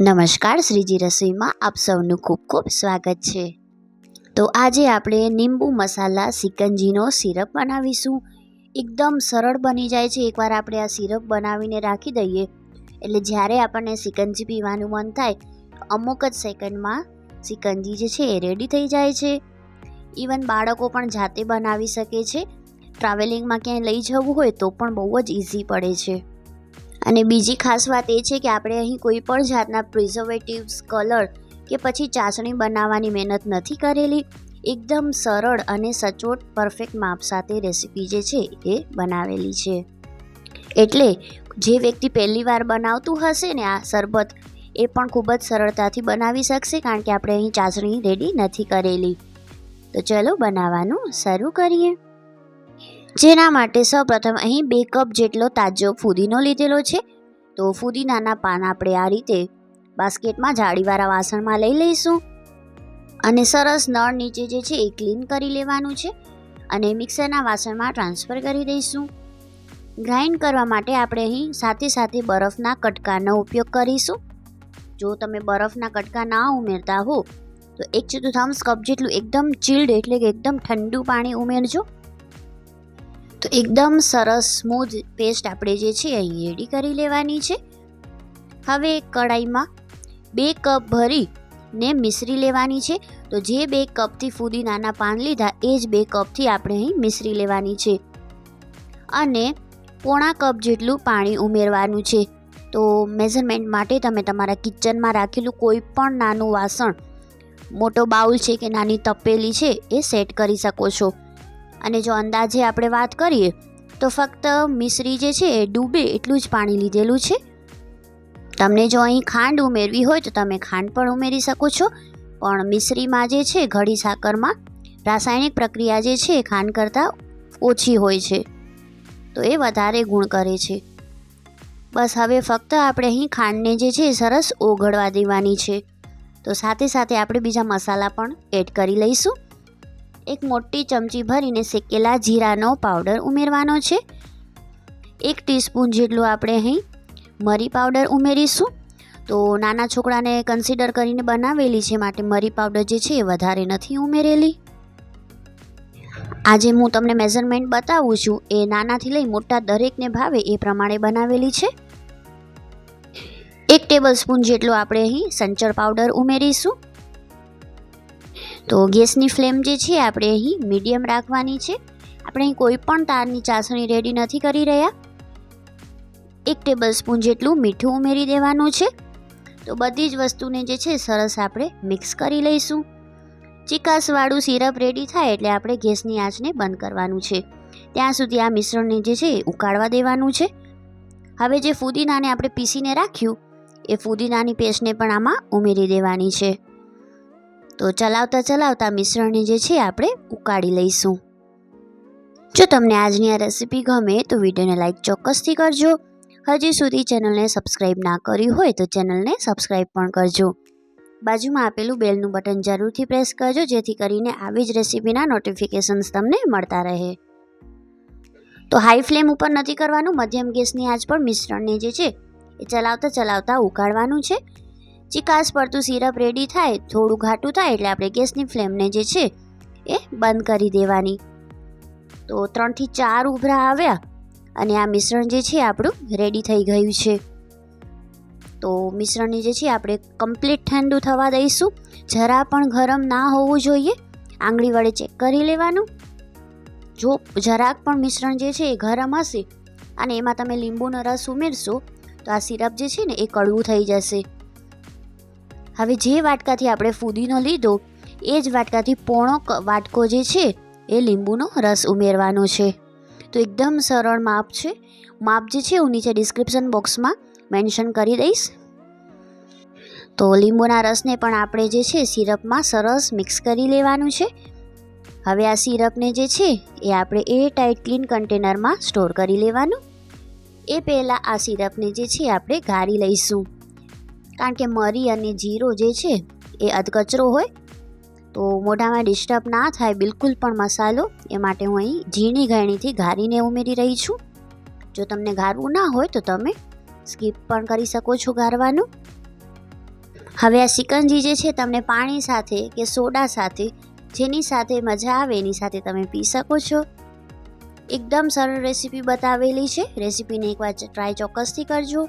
નમસ્કાર, શ્રીજી રસોઈમાં આપ સૌનું ખૂબ ખૂબ સ્વાગત છે. તો આજે આપણે લીંબુ મસાલા સિકંજીનો સિરપ બનાવીશું. એકદમ સરળ બની જાય છે. એકવાર આપણે આ સિરપ બનાવીને રાખી દઈએ, એટલે જ્યારે આપણને સિકંજી પીવાનું મન થાય, અમુક જ સેકન્ડમાં સિકંજી જે છે એ રેડી થઈ જાય છે. ઇવન બાળકો પણ જાતે બનાવી શકે છે. ટ્રાવેલિંગમાં ક્યાંય લઈ જવું હોય તો પણ બહુ જ ઇઝી પડે છે. અને બીજી ખાસ વાત એ છે કે આપણે અહીં કોઈ પણ જાતના પ્રિઝર્વેટિવ્સ કલર કે પછી ચાસણી બનાવવાની મહેનત નથી કરેલી. એકદમ સરળ અને સચોટ પરફેક્ટ માપ સાથે રેસીપી જે છે એ બનાવેલી છે. એટલે જે વ્યક્તિ પહેલી વાર બનાવતું હશે ને આ શરબત એ પણ ખૂબ જ સરળતાથી બનાવી શકશે કારણ કે આપણે અહીં ચાસણી રેડી નથી કરેલી. તો ચલો બનાવવાનું શરૂ કરીએ. જેના માટે સૌપ્રથમ અહીં બે કપ જેટલો તાજો ફુદીનો લીધેલો છે. તો ફુદીનાના પાન આપણે આ રીતે બાસ્કેટમાં જાળીવાળા વાસણમાં લઈ લઈશું. અને સરસ નળ નીચે જે છે એ ક્લીન કરી લેવાનું છે. અને મિક્સરના વાસણમાં ટ્રાન્સફર કરી દઈશું. ગ્રાઇન્ડ કરવા માટે આપણે અહીં સાથે સાથે બરફના કટકાનો ઉપયોગ કરીશું. જો તમે બરફના કટકા ના ઉમેરતા હો, તો એક ચતુર્થાંશ કપ જેટલું એકદમ ચીલ્ડ એટલે કે એકદમ ઠંડુ પાણી ઉમેરજો. તો એકદમ સરસ સ્મૂધ પેસ્ટ આપણે જે છે અહીં રેડી કરી લેવાની છે. હવે એક કડાઈમાં બે કપ ભરી ને મિશ્રી લેવાની છે. તો જે બે કપથી ફુદીનાના પાન લીધા, એ જ બે કપથી આપણે અહીં મિશ્રી લેવાની છે. અને પોણા કપ જેટલું પાણી ઉમેરવાનું છે. તો મેઝરમેન્ટ માટે તમે તમારા કિચનમાં રાખેલું કોઈ પણ નાનું વાસણ, મોટો બાઉલ છે કે નાની તપેલી છે, એ સેટ કરી શકો છો. અને જો અંદાજે આપણે વાત કરીએ, તો ફક્ત મિશ્રી જે છે, એ ડૂબે એટલું જ પાણી લીધેલું છે. તમને જો અહીં ખાંડ ઉમેરવી હોય, તો તમે ખાંડ પણ ઉમેરી શકો છો. પણ મિશ્રીમાં જે છે, ઘડી સાકરમાં રાસાયણિક પ્રક્રિયા જે છે, એ ખાંડ કરતાં ઓછી હોય છે. તો એ વધારે ગુણ કરે છે. બસ હવે ફક્ત આપણે અહીં ખાંડને જે છે, એ સરસ ઓગળવા દેવાની છે. તો સાથે સાથે આપણે બીજા મસાલા પણ એડ કરી લઈશું. એક મોટી ચમચી ભરીને શેકેલા જીરાનો પાવડર ઉમેરવાનો છે. એક ટીસ્પૂન જેટલું આપણે અહીં મરી પાવડર ઉમેરીશું. તો નાના છોકરાને કન્સિડર કરીને બનાવેલી છે, માટે મરી પાવડર જે છે એ વધારે નથી ઉમેરેલી. આજે હું તમને મેઝરમેન્ટ બતાવું છું, એ નાનાથી લઈ મોટા દરેકને ભાવે એ પ્રમાણે બનાવેલી છે. એક ટેબલ સ્પૂન જેટલો આપણે અહીં સંચર પાવડર ઉમેરીશું. તો ગેસની ફ્લેમ જે છે આપણે અહીં મીડિયમ રાખવાની છે. આપણે અહીં કોઈ પણ તારની ચાસણી રેડી નથી કરી રહ્યા. એક ટેબલ સ્પૂન જેટલું મીઠું ઉમેરી દેવાનું છે. તો બધી જ વસ્તુને જે છે સરસ આપણે મિક્સ કરી લઈશું. ચિકાસવાળું સિરપ રેડી થાય એટલે આપણે ગેસની આંચને બંધ કરવાનું છે. ત્યાં સુધી આ મિશ્રણને જે છે ઉકાળવા દેવાનું છે. હવે જે ફુદીનાને આપણે પીસીને રાખ્યું, એ ફુદીનાની પેસ્ટને પણ આમાં ઉમેરી દેવાની છે. તો ચલાવતા ચલાવતા મિશ્રણને જે છે આપણે ઉકાળી લઈશું. જો તમને આજની આ રેસીપી ગમે તો વિડીયોને લાઇક ચોક્કસથી કરજો. હજી સુધી ચેનલને સબસ્ક્રાઈબ ના કરી હોય તો ચેનલને સબસ્ક્રાઈબ પણ કરજો. બાજુમાં આપેલું બેલનું બટન જરૂરથી પ્રેસ કરજો જેથી કરીને આવી જ રેસીપીના નોટિફિકેશન્સ તમને મળતા રહે. તો હાઈ ફ્લેમ ઉપર નથી કરવાનું, મધ્યમ ગેસની આંચ પર મિશ્રણને જે છે એ ચલાવતા ચલાવતા ઉકાળવાનું છે. ચિકાસ પડતું સિરપ રેડી થાય, થોડું ઘાટું થાય એટલે આપણે ગેસની ફ્લેમને જે છે એ બંધ કરી દેવાની. તો ત્રણથી ચાર ઉભરા આવ્યા અને આ મિશ્રણ જે છે આપણું રેડી થઈ ગયું છે. તો મિશ્રણને જે છે આપણે કમ્પ્લીટ ઠંડુ થવા દઈશું. જરા પણ ગરમ ના હોવું જોઈએ. આંગળી વડે ચેક કરી લેવાનું. જો જરાક પણ મિશ્રણ જે છે એ ગરમ હશે અને એમાં તમે લીંબુનો રસ ઉમેરશો, તો આ સિરપ જે છે ને એ કડવું થઈ જશે. હવે જે વાટકાથી આપણે ફુદીનો લીધો, એ જ વાટકાથી પોણો વાટકો જે છે, એ લીંબુનો રસ ઉમેરવાનો છે. તો એકદમ સરળ માપ છે. માપ જે છે, હું નીચે ડિસ્ક્રિપ્શન બોક્સમાં મેન્શન કરી દઈશ. તો લીંબુના રસને પણ આપણે જે છે સિરપમાં સરસ મિક્સ કરી લેવાનું છે. હવે આ સિરપને જે છે, એ આપણે એ ટાઈટ ક્લીન કન્ટેનરમાં સ્ટોર કરી લેવાનું. એ પહેલાં આ સિરપને જે છે, આપણે ગાળી લઈશું. કારણ કે મરી અને જીરો જે છે, એ અધકચરો હોય, તો મોઢામાં ડિસ્ટર્બ ના થાય, બિલકુલ પણ મસાલો, એ માટે હું અહીં ઝીણી ગાયણીથી ઘારીને ઉમેરી રહી છું. જો તમને ગાળવું ના હોય, તો તમે સ્કીપ પણ કરી શકો છો ગાળવાનું હવે આ સિકંજી જે છે, તમને પાણી સાથે કે સોડા સાથે, જેની સાથે મજા આવે, એની સાથે તમે પી શકો છો. એકદમ સરળ રેસીપી બતાવેલી છે. રેસીપીને એકવાર ટ્રાય ચોક્કસથી કરજો.